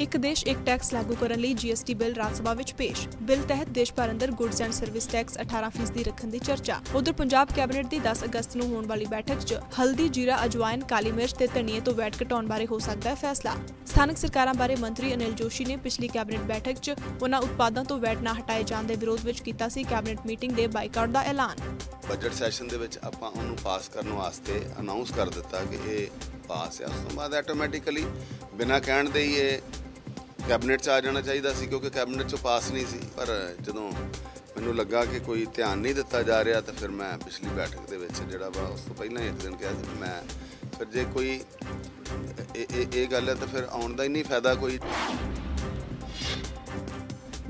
ਇੱਕ ਦੇਸ਼ ਇੱਕ ਟੈਕਸ ਲਾਗੂ ਕਰਨ ਲਈ ਜੀਐਸਟੀ ਬਿੱਲ ਰਾਜ ਸਭਾ ਵਿੱਚ ਪੇਸ਼। ਬਿੱਲ ਤਹਿਤ ਦੇਸ਼ ਭਰ ਅੰਦਰ ਗੁੱਡਸ ਐਂਡ ਸਰਵਿਸ ਟੈਕਸ 18% ਦੀ ਰੱਖਣ ਦੀ ਚਰਚਾ। ਉਧਰ ਪੰਜਾਬ ਕੈਬਨਿਟ ਦੀ 10 ਅਗਸਤ ਨੂੰ ਹੋਣ ਵਾਲੀ ਬੈਠਕ 'ਚ ਹਲਦੀ, ਜੀਰਾ, ਅਜਵਾਇਨ, ਕਾਲੀ ਮਿਰਚ ਤੇ ਧਨੀਏ ਤੋਂ ਵੈਟ ਘਟਾਉਣ ਬਾਰੇ ਹੋ ਸਕਦਾ ਹੈ ਫੈਸਲਾ। ਸਥਾਨਕ ਸਰਕਾਰਾਂ ਬਾਰੇ ਮੰਤਰੀ ਅਨਿਲ ਜੋਸ਼ੀ ਨੇ ਪਿਛਲੀ ਕੈਬਨਿਟ ਬੈਠਕ 'ਚ ਉਹਨਾਂ ਉਤਪਾਦਾਂ ਤੋਂ ਵੈਟ ਨਾ ਹਟਾਏ ਜਾਣ ਦੇ ਵਿਰੋਧ ਵਿੱਚ ਕੀਤਾ ਸੀ ਕੈਬਨਿਟ ਮੀਟਿੰਗ ਦੇ ਬਾਈਕਾਟ ਦਾ ਐਲਾਨ। ਬਜਟ ਸੈਸ਼ਨ ਦੇ ਵਿੱਚ ਆਪਾਂ ਉਹਨੂੰ ਪਾਸ ਕਰਨ ਵਾਸਤੇ ਅਨਾਉਂਸ ਕਰ ਦਿੱਤਾ ਕਿ ਇਹ ਪਾਸ ਹੈ। ਉਸ ਤੋਂ ਬਾਅਦ ਆਟੋਮੈਟਿਕਲੀ ਬਿਨਾਂ ਕਹਿਣ ਦੇ ਹੀ ਇਹ ਕੈਬਨਿਟ 'ਚ ਆ ਜਾਣਾ ਚਾਹੀਦਾ ਸੀ ਕਿਉਂਕਿ ਕੈਬਨਿਟ 'ਚੋਂ ਪਾਸ ਨਹੀਂ ਸੀ। ਪਰ ਜਦੋਂ ਮੈਨੂੰ ਲੱਗਾ ਕਿ ਕੋਈ ਧਿਆਨ ਨਹੀਂ ਦਿੱਤਾ ਜਾ ਰਿਹਾ ਤਾਂ ਫਿਰ ਮੈਂ ਪਿਛਲੀ ਬੈਠਕ ਦੇ ਵਿੱਚ ਜਿਹੜਾ ਵਾ ਉਸ ਤੋਂ ਪਹਿਲਾਂ ਇੱਕ ਦਿਨ ਕਿਹਾ ਸੀ ਮੈਂ ਫਿਰ ਜੇ ਕੋਈ ਇਹ ਇਹ ਗੱਲ ਹੈ ਤਾਂ ਫਿਰ ਆਉਣ ਦਾ ਹੀ ਨਹੀਂ ਫਾਇਦਾ ਕੋਈ।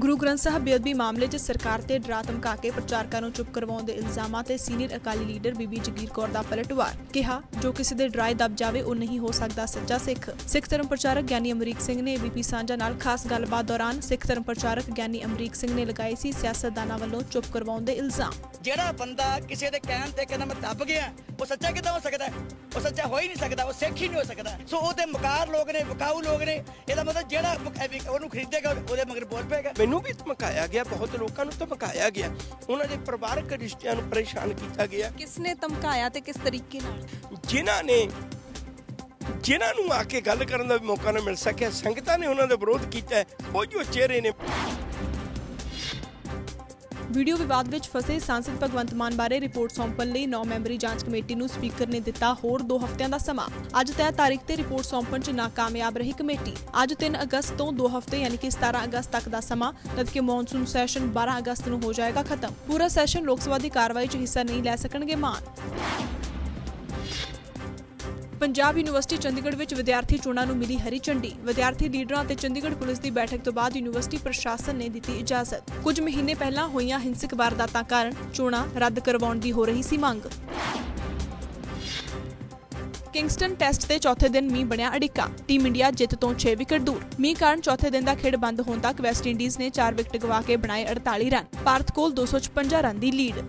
ਗੁਰੂ ਗ੍ਰੰਥ ਸਾਹਿਬ ਬੇਅਦਬੀ ਮਾਮਲੇ 'ਚ ਸਰਕਾਰ ਤੇ ਡਰਾ ਧਮਕਾ ਕੇ ਪ੍ਰਚਾਰਕਾਂ ਨੂੰ ਚੁੱਪ ਕਰਵਾਉਣ ਦੇ ਇਲਜ਼ਾਮਾਂ ਤੇ ਸੀਨੀਅਰ ਅਕਾਲੀ ਲੀਡਰ ਬੀਬੀ ਜਗੀਰ ਕੌਰ ਦਾ ਪਲਟਵਾਰ, ਕਿਹਾ, ਜੋ ਕਿਸੇ ਦੇ ਡਰਾਏ ਦਬ ਜਾਵੇ, ਉਹ ਨਹੀਂ ਹੋ ਸਕਦਾ ਸੱਚਾ ਸਿੱਖ। ਸਿੱਖ ਧਰਮ ਪ੍ਰਚਾਰਕ ਗਿਆਨੀ ਅਮਰੀਕ ਸਿੰਘ ਨੇ ਏਬੀਪੀ ਸਾਂਝਾ ਨਾਲ ਖਾਸ ਗੱਲਬਾਤ ਦੌਰਾਨ ਸਿੱਖ ਧਰਮ ਪ੍ਰਚਾਰਕ ਗਿਆਨੀ ਅਮਰੀਕ ਸਿੰਘ ਨੇ ਲਗਾਏ ਸੀ ਸਿਆਸਤਦਾਨਾਂ ਵੱਲੋਂ ਚੁੱਪ ਕਰਵਾਉਣ ਦੇ ਇਲਜ਼ਾਮ। ਜਿਹੜਾ ਬੰਦਾ ਕਿਸੇ ਦੇ ਕਹਿਣ ਤੇ ਕਹਿੰਦਾ ਮੈਂ ਦੱਬ ਗਿਆ, ਉਹ ਸੱਚਾ ਕਿੱਦਾਂ ਹੋ ਸਕਦਾ? ਉਹ ਸੱਚਾ ਹੋ ਹੀ ਨਹੀਂ ਸਕਦਾ ਉਹ ਸਿੱਖ ਹੀ ਨਹੀਂ ਹੋ ਸਕਦਾ। ਸੋ ਉਹਦੇ ਮੁਕਾਰ ਲੋਕ ਨੇ ਵਿਕਾਊ ਲੋਕ ਨੇ ਇਹਦਾ ਮਤਲਬ ਜਿਹੜਾ ਉਹਨੂੰ ਖਰੀਦੇਗਾ ਉਹਦੇ ਮਗਰ ਬੋਲ ਪਏਗਾ ਮੈਨੂੰ ਵੀ ਧਮਕਾਇਆ ਗਿਆ ਬਹੁਤ ਲੋਕਾਂ ਨੂੰ ਧਮਕਾਇਆ ਗਿਆ। ਉਹਨਾਂ ਦੇ ਪਰਿਵਾਰਕ ਰਿਸ਼ਤਿਆਂ ਨੂੰ ਪਰੇਸ਼ਾਨ ਕੀਤਾ ਗਿਆ। ਕਿਸਨੇ ਧਮਕਾਇਆ ਤੇ ਕਿਸ ਤਰੀਕੇ ਨਾਲ? ਜਿਨ੍ਹਾਂ ਨੇ ਜਿਨ੍ਹਾਂ ਨੂੰ ਆ ਕੇ ਗੱਲ ਕਰਨ ਦਾ ਵੀ ਮੌਕਾ ਨਾ ਮਿਲ ਸਕਿਆ ਸੰਗਤਾਂ ਨੇ ਉਹਨਾਂ ਦਾ ਵਿਰੋਧ ਕੀਤਾ ਹੈ। ਉਹ ਜੋ ਚਿਹਰੇ ਨੇ। ਵੀਡੀਓ ਵਿਵਾਦ ਵਿੱਚ ਫਸੇ ਸਾਂਸਦ ਭਗਵੰਤ ਮਾਨ ਬਾਰੇ ਰਿਪੋਰਟ ਸੌਂਪਣ ਲਈ 9 ਮੈਂਬਰੀ ਜਾਂਚ ਕਮੇਟੀ ਨੂੰ ਸਪੀਕਰ ਨੇ ਦਿੱਤਾ ਹੋਰ 2 ਹਫ਼ਤਿਆਂ ਦਾ ਸਮਾਂ। ਅੱਜ ਤੈਅ ਤਾਰੀਖ ਤੇ ਰਿਪੋਰਟ ਸੌਂਪਣ 'ਚ ਨਾਕਾਮਯਾਬ ਰਹੀ ਕਮੇਟੀ। ਅੱਜ 3 ਅਗਸਤ ਤੋਂ 2 ਹਫ਼ਤੇ ਯਾਨੀ ਕਿ 17 ਅਗਸਤ ਤੱਕ ਦਾ ਸਮਾਂ, ਜਦਕਿ ਮੌਨਸੂਨ ਸੈਸ਼ਨ 12 ਅਗਸਤ ਨੂੰ ਹੋ ਜਾਏਗਾ ਖਤਮ। ਪੂਰਾ ਸੈਸ਼ਨ ਲੋਕ ਸਭਾ ਦੀ ਕਾਰਵਾਈ 'ਚ ਹਿੱਸਾ ਨਹੀਂ ਲੈ ਸਕਣਗੇ ਮਾਨ। ਪੰਜਾਬ ਯੂਨੀਵਰਸਿਟੀ ਚੰਡੀਗੜ੍ਹ ਵਿੱਚ ਵਿਦਿਆਰਥੀ ਚੋਣਾਂ ਨੂੰ ਮਿਲੀ ਹਰੀ ਝੰਡੀ। ਵਿਦਿਆਰਥੀ ਲੀਡਰਾਂ ਅਤੇ ਚੰਡੀਗੜ੍ਹ ਪੁਲਿਸ ਦੀ ਬੈਠਕ ਤੋਂ ਬਾਅਦ ਯੂਨੀਵਰਸਿਟੀ ਪ੍ਰਸ਼ਾਸਨ ਨੇ ਦਿੱਤੀ ਇਜਾਜ਼ਤ। ਕੁਝ ਮਹੀਨੇ ਪਹਿਲਾਂ ਹੋਈਆਂ ਹਿੰਸਕ ਵਾਰਦਾਤਾਂ ਕਾਰਨ ਚੋਣਾਂ ਰੱਦ ਕਰਵਾਉਣ ਦੀ ਹੋ ਰਹੀ ਸੀ ਮੰਗ। ਕਿੰਗਸਟਨ ਟੈਸਟ ਦੇ ਚੌਥੇ ਦਿਨ ਮੀਂਹ ਬਣਿਆ ਅੜਿੱਕਾ। ਟੀਮ ਇੰਡੀਆ ਜਿੱਤ ਤੋਂ 6 ਵਿਕਟ ਦੂਰ। ਮੀਂਹ ਕਾਰਨ ਚੌਥੇ ਦਿਨ ਦਾ ਖੇਡ ਬੰਦ ਹੋਣ ਤੱਕ ਵੈਸਟ ਇੰਡੀਜ਼ ਨੇ 4 ਵਿਕਟ ਗਵਾ ਕੇ ਬਣਾਏ 48 ਰਨ। ਭਾਰਤ ਕੋਲ 256 ਰਨ ਦੀ ਲੀਡ।